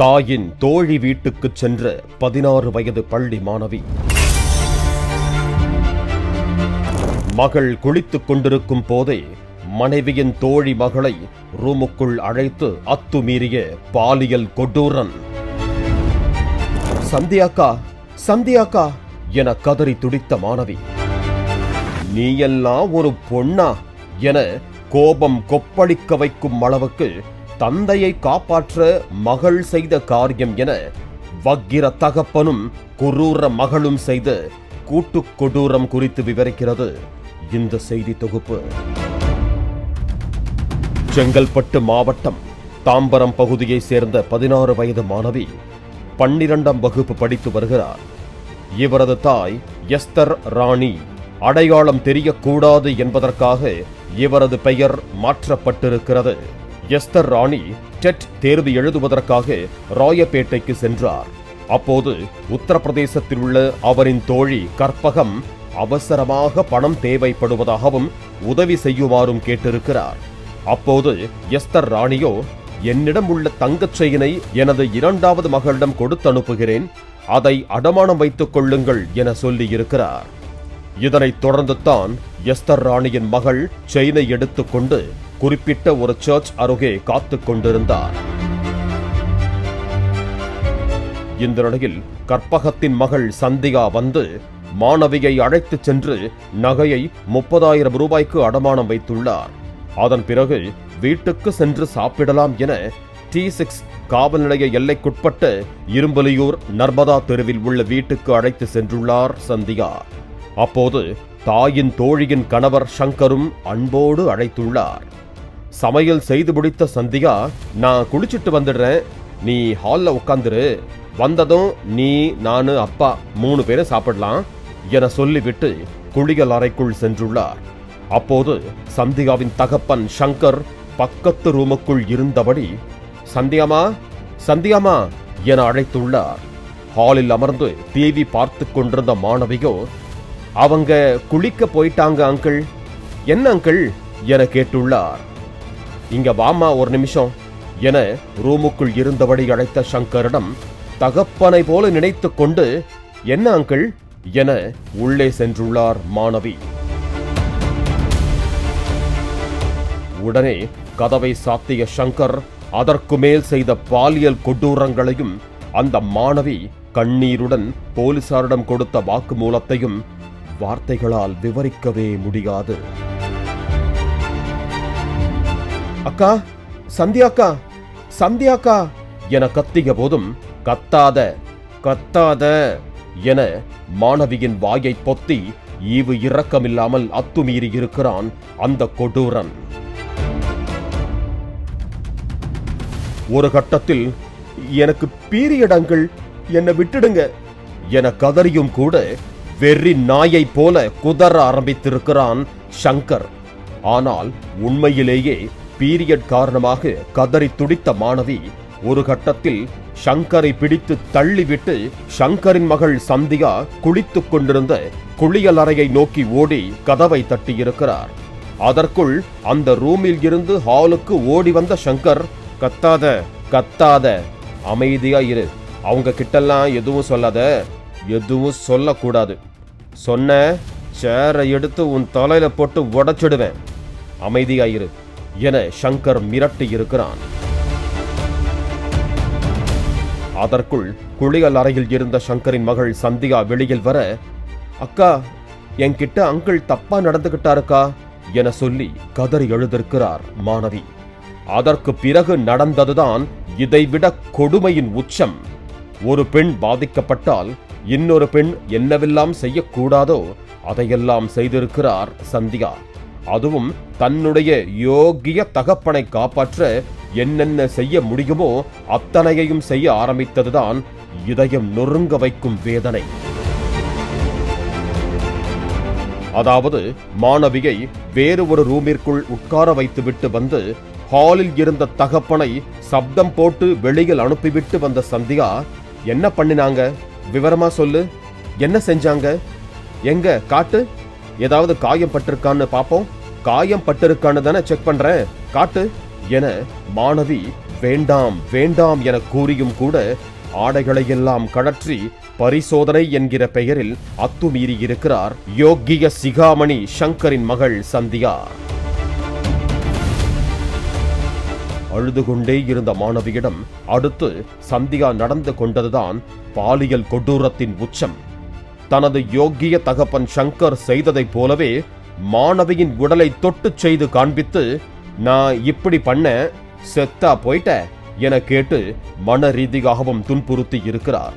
தாயின் தோழி வீட்டுக்கு சென்ற பதினாறு வயது பள்ளி மாணவி. மகள் குளித்துக் கொண்டிருக்கும் போதே மனைவியின் தோழி மகளை ரூமுக்குள் அழைத்து அத்துமீறிய பாலியல் கொடூரன். சந்தியாக்கா சந்தியாக்கா என கதறி துடித்த மாணவி. நீயெல்லாம் ஒரு பொண்ணா? என கோபம் கொப்பளிக்க வைக்கும் அளவுக்கு தந்தையை காப்பாற்ற மகள் செய்த காரியம் என வக்கிர தகப்பனும் குரூர மகளும் செய்த கூட்டு கொடூரம் குறித்து விவரிக்கிறது இந்த செய்தி தொகுப்பு. செங்கல்பட்டு மாவட்டம் தாம்பரம் பகுதியைச் சேர்ந்த பதினாறு வயது மாணவி பன்னிரண்டாம் வகுப்பு படித்து வருகிறார். இவரது தாய் எஸ்தர் ராணி. அடையாளம் தெரியக்கூடாது என்பதற்காக இவரது பெயர் மாற்றப்பட்டிருக்கிறது. எஸ்தர் ராணி டெட் தேர்வு எழுதுவதற்காக ராயப்பேட்டைக்கு சென்றார். அப்போது உத்தரப்பிரதேசத்தில் உள்ள அவரின் தோழி கற்பகம் அவசரமாக பணம் தேவைப்படுவதாகவும் உதவி செய்யுமாறும் கேட்டிருக்கிறார். அப்போது எஸ்தர் ராணியோ என்னிடம் உள்ள தங்கச் செயினை எனது இரண்டாவது மகளிடம் கொடுத்து அனுப்புகிறேன் அதை அடமானம் வைத்துக் கொள்ளுங்கள் என சொல்லியிருக்கிறார். இதனைத் தொடர்ந்து தான் எஸ்தர் ராணியின் மகள் செயினை எடுத்துக்கொண்டு குறிப்பிட்ட ஒரு சர்ச் அருகே காத்துக் கொண்டிருந்தார். இந்த நிலையில் கற்பகத்தின் மகள் சந்தியா வந்து மாணவியை அழைத்துச் சென்று நகையை முப்பதாயிரம் ரூபாய்க்கு அடமானம் வைத்துள்ளார். அதன் பிறகு வீட்டுக்கு சென்று சாப்பிடலாம் என டி சிக்ஸ் காவல் நிலைய எல்லைக்குட்பட்ட இரும்பலியூர் நர்மதா தெருவில் உள்ள வீட்டுக்கு அழைத்து சென்றுள்ளார் சந்தியா அப்போது தாயின் தோழியின் கணவர் சங்கரும் அன்போடு அழைத்துள்ளார். சமையல் செய்து முடித்த சந்தியா நான் குளிச்சுட்டு வந்துடுறேன். நீ ஹாலில் உட்காந்துரு வந்ததும் நீ நானு அப்பா மூணு பேரும் சாப்பிடலாம் என சொல்லிவிட்டு குளியல் அறைக்குள் சென்றுள்ளார். அப்போது சந்தியாவின் தகப்பன் சங்கர் பக்கத்து ரூமுக்குள் இருந்தபடி சந்தியாமா சந்தியாமா என அழைத்துள்ளார். ஹாலில் அமர்ந்து டிவி பார்த்து கொண்டிருந்த மாணவியோ அவங்க குளிக்க போயிட்டாங்க அங்கிள் என்ன அங்கிள் என கேட்டுள்ளார். இங்க வாமா ஒரு நிமிஷம் என ரூமுக்குள் இருந்தபடி அழைத்த சங்கரிடம் தகப்பனை போல நினைத்து கொண்டு என்ன அங்கிள் என உள்ளே சென்றுள்ளார் மாணவி. உடனே கதவை சாத்திய சங்கர் அதற்கு மேல் செய்த பாலியல் கொடூரங்களையும் அந்த மாணவி கண்ணீருடன் போலீசாரிடம் கொடுத்த வாக்குமூலத்தையும் வார்த்தைகளால் விவரிக்கவே முடியாது. அக்கா சந்தியாக்கா சந்தியாக்கா என கத்திய போதும் கத்தாத கத்தாத என மாணவியின் வாயை பொத்தி ஈவு இரக்கமில்லாமல் அத்துமீறி இருக்கிறான் அந்த கொடூரன். ஒரு கட்டத்தில் எனக்கு பீரியடங்கள் என்னை விட்டுடுங்க என கதறியும் கூட வெறி நாயை போல குதற ஆரம்பித்திருக்கிறான் ஷங்கர் ஆனால் உண்மையிலேயே பீரியட் காரணமாக கதறி துடித்த மாணவி ஒரு கட்டத்தில் ஷங்கரை பிடித்து தள்ளிவிட்டு ஷங்கரின் மகள் சந்தியா குளித்துக் கொண்டிருந்த குளியல் அறையை நோக்கி ஓடி கதவை தட்டியிருக்கிறார். அதற்குள் அந்த ரூமில் இருந்து ஹாலுக்கு ஓடி வந்த ஷங்கர் கத்தாத கத்தாத அமைதியா இரு. அவங்க கிட்டெல்லாம் எதுவும் சொல்லாத. எதுவும் சொல்லக்கூடாது. சொன்ன சேரை எடுத்து உன் தலையில போட்டு உடைச்சிடுவேன். அமைதியா இரு என சங்கர் மிரட்டி இருக்கிறான். அதற்குள் குளியல் அறையில் இருந்த சங்கரின் மகள் சந்தியா வெளியில் வர அக்கா என்கிட்ட அங்கிள் தப்பா நடந்துகிட்டாருக்கா? என சொல்லி கதறி எழுதிருக்கிறார் மாணவி. அதற்கு பிறகு நடந்ததுதான் இதைவிட கொடுமையின் உச்சம். ஒரு பெண் பாதிக்கப்பட்டால் இன்னொரு பெண் என்னவெல்லாம் செய்யக்கூடாதோ அதையெல்லாம் செய்திருக்கிறார் சந்தியா. அதுவும் தன்னுடைய யோகிய தகப்பனை காப்பாற்ற என்னென்ன செய்ய முடியுமோ அத்தனையையும் செய்ய ஆரம்பித்ததுதான் இதயம் நொறுங்க வைக்கும் வேதனை. அதாவது மாணவியை வேறு ஒரு ரூமிற்குள் உட்கார வைத்துவிட்டு வந்து ஹாலில் இருந்த தகப்பனை சப்தம் போட்டு வெளியில் அனுப்பிவிட்டு வந்த சந்தியா என்ன பண்ணினாங்க? விவரமா சொல்லு. என்ன செஞ்சாங்க? எங்க? காட்டு? ஏதாவது காயம் பட்டிருக்கான்னு பாப்போம். காயம் பட்டிருக்கான்னு தானே செக் பண்றேன். காட்டு? என மாணவி வேண்டாம் வேண்டாம் என கூறியும் கூட ஆடைகளையெல்லாம் கழற்றி பரிசோதனை என்கிற பெயரில் அத்துமீறி இருக்கிறார் யோக்கிய சிகாமணி சங்கரின் மகள் சந்தியா. அழுது கொண்டே இருந்த மாணவியிடம் அடுத்து சந்தியா நடந்து கொண்டதுதான் பாலியல் கொடூரத்தின் உச்சம். தனது யோக்கிய தகப்பன் சங்கர் செய்ததைப் போலவே மாணவியின் உடலை தொட்டுச் செய்து காண்பித்து நான் இப்படி பண்ண செத்தா போயிட்ட என கேட்டு மன ரீதியாகவும் துன்புறுத்தி இருக்கிறார்.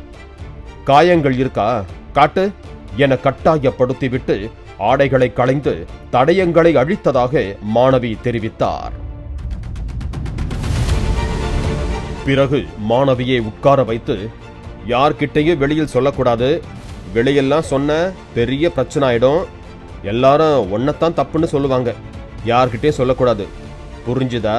காயங்கள் இருக்கா? காட்டு என கட்டாயப்படுத்திவிட்டு ஆடைகளை களைந்து தடயங்களை அழித்ததாக மாணவி தெரிவித்தார். பிறகு மாணவியை உட்கார வைத்து யார்கிட்டையும் வெளியில் சொல்லக்கூடாது. வெளியெல்லாம் சொன்ன பெரிய பிரச்சனை ஆயிடும். எல்லாரும் ஒன்னத்தான் தப்புன்னு சொல்லுவாங்க. யார்கிட்டே சொல்லக்கூடாது. புரிஞ்சுதா?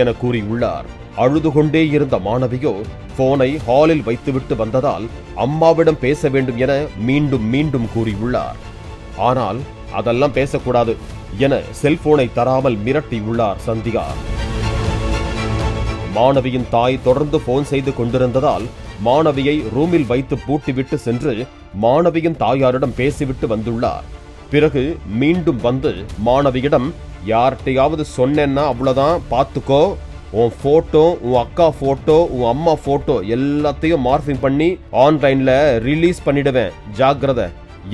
என கூறி உள்ளார். அழுது கொண்டே இருந்த மாணவியோ போனை ஹாலில் வைத்துவிட்டு வந்ததால் அம்மாவிடம் பேச வேண்டும் என மீண்டும் மீண்டும் கூறியுள்ளார் ஆனால் அதெல்லாம் பேசக்கூடாது என செல்போனை தராமல் மிரட்டி உள்ளார் சந்தியா மாணவியின் தாய் தொடர்ந்து போன் செய்து கொண்டிருந்ததால் மாணவியை ரூமில் வைத்து பூட்டிவிட்டு சென்று மாணவியின் தாயாரிடம் பேசிவிட்டு வந்துள்ளார். பிறகு மீண்டும் வந்து மாணவியிடம் யார்கிட்டையாவது சொன்னேன்னா அவ்வளோதான் பார்த்துக்கோ. உன் ஃபோட்டோ உன் அக்கா ஃபோட்டோ உன் அம்மா ஃபோட்டோ எல்லாத்தையும் மார்ஃபிங் பண்ணி ஆன்லைனில் ரிலீஸ் பண்ணிடுவேன். ஜாக்கிரதை.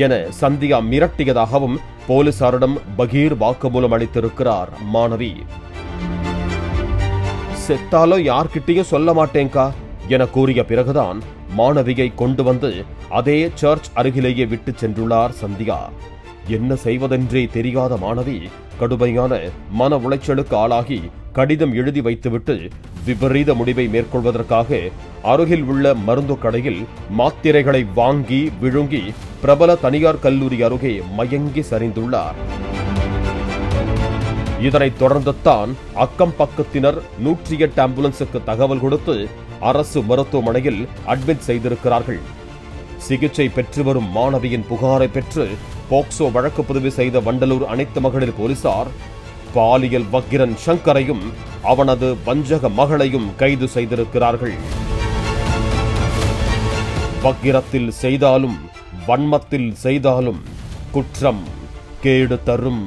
என சந்தியா மிரட்டியதாகவும் போலீசாரிடம் பகீர் வாக்குமூலம் அளித்திருக்கிறார் மாணவி. செத்தாலும் யார்கிட்டையும் சொல்ல மாட்டேங்கா என கூறிய பிறகுதான் மாணவியை கொண்டு வந்து அதே சர்ச் அருகிலேயே விட்டு சென்றுள்ளார் சந்தியா. என்ன செய்வதென்றே தெரியாத மாணவி கடுமையான மன உளைச்சலுக்கு ஆளாகி கடிதம் எழுதி வைத்துவிட்டு விபரீத முடிவை மேற்கொள்வதற்காக அருகில் உள்ள மருந்து கடையில் மாத்திரைகளை வாங்கி விழுங்கி பிரபல தனியார் கல்லூரி அருகே மயங்கி சரிந்துள்ளார். இதனைத் தொடர்ந்துத்தான் அக்கம் பக்கத்தினர் நூற்றி எட்டு ஆம்புலன்ஸுக்கு தகவல் கொடுத்து அரசு மருத்துவமனையில் அட்மிட் செய்திருக்கிறார்கள். சிகிச்சை பெற்று வரும் மாணவியின் புகாரை பெற்று போக்சோ வழக்கு பதிவு செய்த வண்டலூர் அனைத்து மகளிர் போலீசார் பாலியல் வக்கிரன் சங்கரையும் அவனது வஞ்சக மகளையும் கைது செய்திருக்கிறார்கள். வக்கிரத்தில் செய்தாலும் வன்மத்தில் செய்தாலும் குற்றம் கேடு தரும்.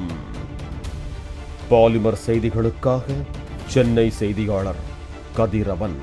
பாலிமர் செய்திகளுக்காக சென்னை செய்தியாளர் கதிரவன்.